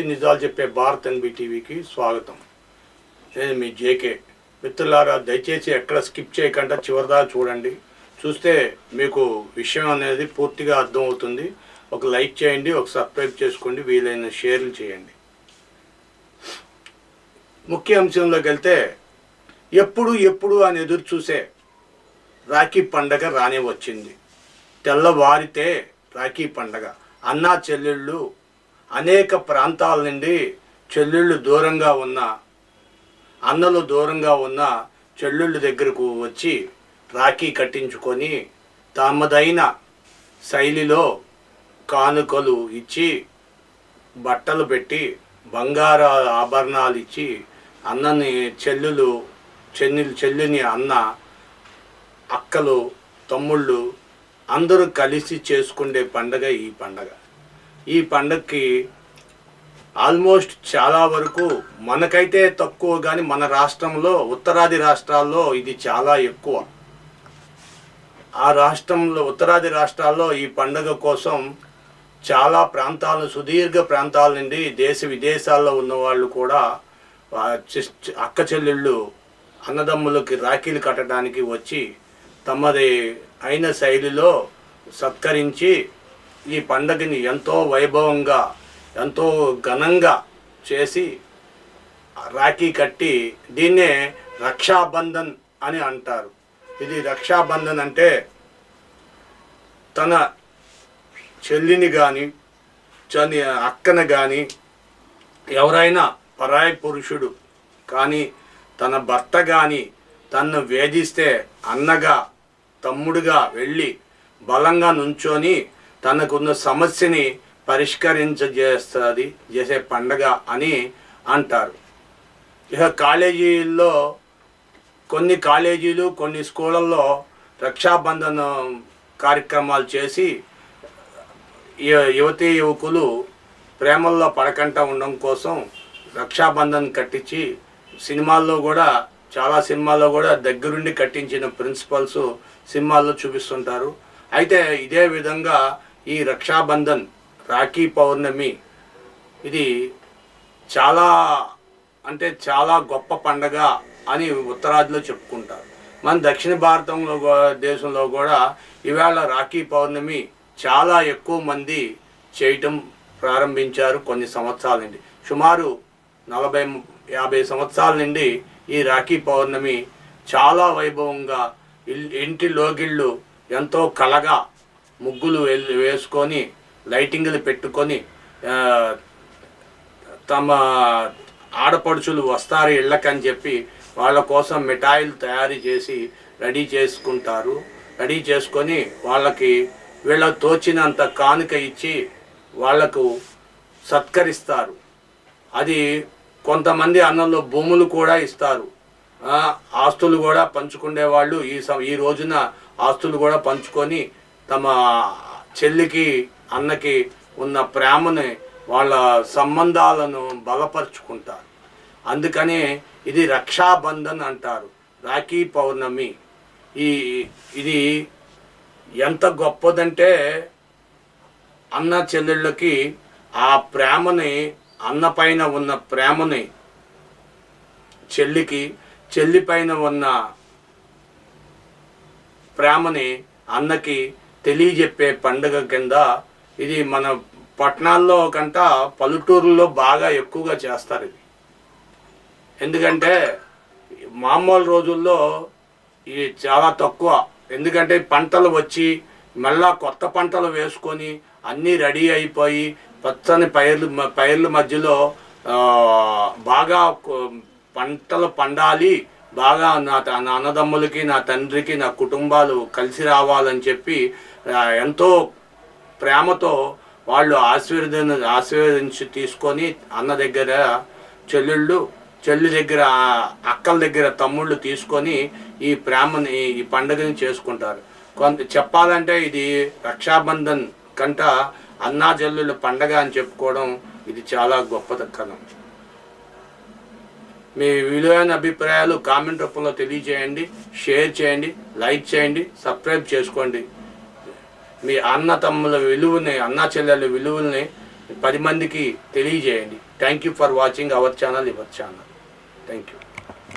నిజాలు చెప్పే భారత్ ఎన్బి టీవీకి స్వాగతం. నేను మీ జేకే. మిత్రులారా దయచేసి ఎక్కడ స్కిప్ చేయకుండా చివరిదాకా చూడండి. చూస్తే మీకు విషయం అనేది పూర్తిగా అర్థమవుతుంది. ఒక లైక్ చేయండి ఒక సబ్స్క్రైబ్ చేసుకోండి వీలైన షేర్లు చేయండి. ముఖ్య అంశంలోకి వెళ్తే ఎప్పుడు ఎప్పుడు అని ఎదురు చూసే రాఖీ పండగ రానే వచ్చింది. తెల్లవారితే రాఖీ పండగ. అన్నా చెల్లెళ్ళు అనేక ప్రాంతాల నుండి చెల్లెళ్ళు దూరంగా ఉన్న అన్నలు దూరంగా ఉన్న చెల్లెళ్ళు దగ్గరకు వచ్చి రాఖీ కట్టించుకొని తమదైన శైలిలో కానుకలు ఇచ్చి బట్టలు పెట్టి బంగార ఆభరణాలు ఇచ్చి అన్నని చెల్లులు చెల్లి చెల్లిని అన్న అక్కలు తమ్ముళ్ళు అందరూ కలిసి చేసుకునే పండగ ఈ పండగ. ఈ పండగకి ఆల్మోస్ట్ చాలా వరకు మనకైతే తక్కువ కానీ మన రాష్ట్రంలో ఉత్తరాది రాష్ట్రాల్లో ఇది చాలా ఎక్కువ. ఆ రాష్ట్రంలో ఉత్తరాది రాష్ట్రాల్లో ఈ పండగ కోసం చాలా ప్రాంతాలు సుదీర్ఘ ప్రాంతాల నుండి దేశ విదేశాల్లో ఉన్న వాళ్ళు కూడా అక్క చెల్లెళ్ళు అన్నదమ్ములకి రాఖీలు కట్టడానికి వచ్చి తమది అయిన శైలిలో సత్కరించి ఈ పండగని ఎంతో వైభవంగా ఎంతో ఘనంగా చేసి రాఖీ కట్టి దీన్నే రక్షాబంధన్ అని అంటారు. ఇది రక్షాబంధన్ అంటే తన చెల్లిని కానీ చని అక్కను కానీ ఎవరైనా పరాయి పురుషుడు కానీ తన భర్త కానీ తన్ను వేధిస్తే అన్నగా తమ్ముడుగా వెళ్ళి బలంగా నుంచొని తనకున్న సమస్యని పరిష్కరించజేస్తుంది చేసే పండగ అని అంటారు. ఇక కాలేజీల్లో కొన్ని కాలేజీలు కొన్ని స్కూళ్ళల్లో రక్షాబంధన కార్యక్రమాలు చేసి యువతీ యువకులు ప్రేమల్లో పడకుండా ఉండడం కోసం రక్షాబంధన్ కట్టించి సినిమాల్లో కూడా చాలా సినిమాల్లో కూడా దగ్గరుండి కట్టించిన ప్రిన్సిపల్స్ సినిమాల్లో చూపిస్తుంటారు. అయితే ఇదే విధంగా ఈ రక్షాబంధన్ రాఖీ పౌర్ణమి ఇది చాలా అంటే చాలా గొప్ప పండగ అని ఉత్తరాదిలో చెప్పుకుంటారు. మన దక్షిణ భారతంలో దేశంలో కూడా ఇవాళ రాఖీ పౌర్ణమి చాలా ఎక్కువ మంది చేయటం ప్రారంభించారు కొన్ని సంవత్సరాల నుండి. సుమారు నలభై యాభై సంవత్సరాల నుండి ఈ రాఖీ పౌర్ణమి చాలా వైభవంగా ఇల్- ఇంటి లోగిళ్ళు ఎంతో కలగా ముగ్గులు వేసుకొని లైటింగ్లు పెట్టుకొని తమ ఆడపడుచులు వస్తారు ఇళ్ళకని చెప్పి వాళ్ళ కోసం మిఠాయిలు తయారు చేసి రెడీ చేసుకుంటారు. రెడీ చేసుకొని వాళ్ళకి వీళ్ళ తోచినంత కానుక ఇచ్చి వాళ్ళకు సత్కరిస్తారు. అది కొంతమంది అన్నంలో భూములు కూడా ఇస్తారు. ఆస్తులు కూడా పంచుకునే వాళ్ళు ఈ సం- ఈ రోజున ఆస్తులు కూడా పంచుకొని తమ చెల్లికి అన్నకి ఉన్న ప్రేమని వాళ్ళ సంబంధాలను బలపరుచుకుంటారు. అందుకనే ఇది రక్షాబంధన్ అంటారు రాఖీ పౌర్ణమి. ఈ ఇది ఎంత గొప్పదంటే అన్న చెల్లెళ్ళకి ఆ ప్రేమని అన్న పైన ఉన్న ప్రేమని చెల్లికి చెల్లి పైన ఉన్న ప్రేమని అన్నకి తెలియజెప్పే పండుగ కింద ఇది మన పట్టణాల్లో కంట పల్లెటూరుల్లో బాగా ఎక్కువగా చేస్తారు ఇది. ఎందుకంటే మామూలు రోజుల్లో ఇది చాలా తక్కువ. ఎందుకంటే పంటలు వచ్చి మళ్ళా కొత్త పంటలు వేసుకొని అన్నీ రెడీ అయిపోయి పచ్చని పైర్లు పైర్ల మధ్యలో బాగా పంటలు పండాలి బాగా నా త- నా అన్నదమ్ములకి నా తండ్రికి నా కుటుంబాలు కలిసి రావాలని చెప్పి ఎంతో ప్రేమతో వాళ్ళు ఆశీర్వదన ఆశీర్వదించి తీసుకొని అన్న దగ్గర చెల్లెళ్ళు చెల్లి దగ్గర అక్కల దగ్గర తమ్ముళ్ళు తీసుకొని ఈ ప్రేమని ఈ పండుగని చేసుకుంటారు. కొంత చెప్పాలంటే ఇది రక్షాబంధన్ కంట అన్నా చెల్లెళ్ళ పండగ అని చెప్పుకోవడం ఇది చాలా గొప్పదక్కనం మీ విలువైన అభిప్రాయాలు కామెంట్ రూపంలో తెలియజేయండి షేర్ చేయండి లైక్ చేయండి సబ్స్క్రైబ్ చేసుకోండి. మీ అన్న తమ్ముల విలువని అన్న చెల్లెల విలువల్ని పది మందికి తెలియజేయండి. Thank you for watching our channel ఇవర్ channel thank you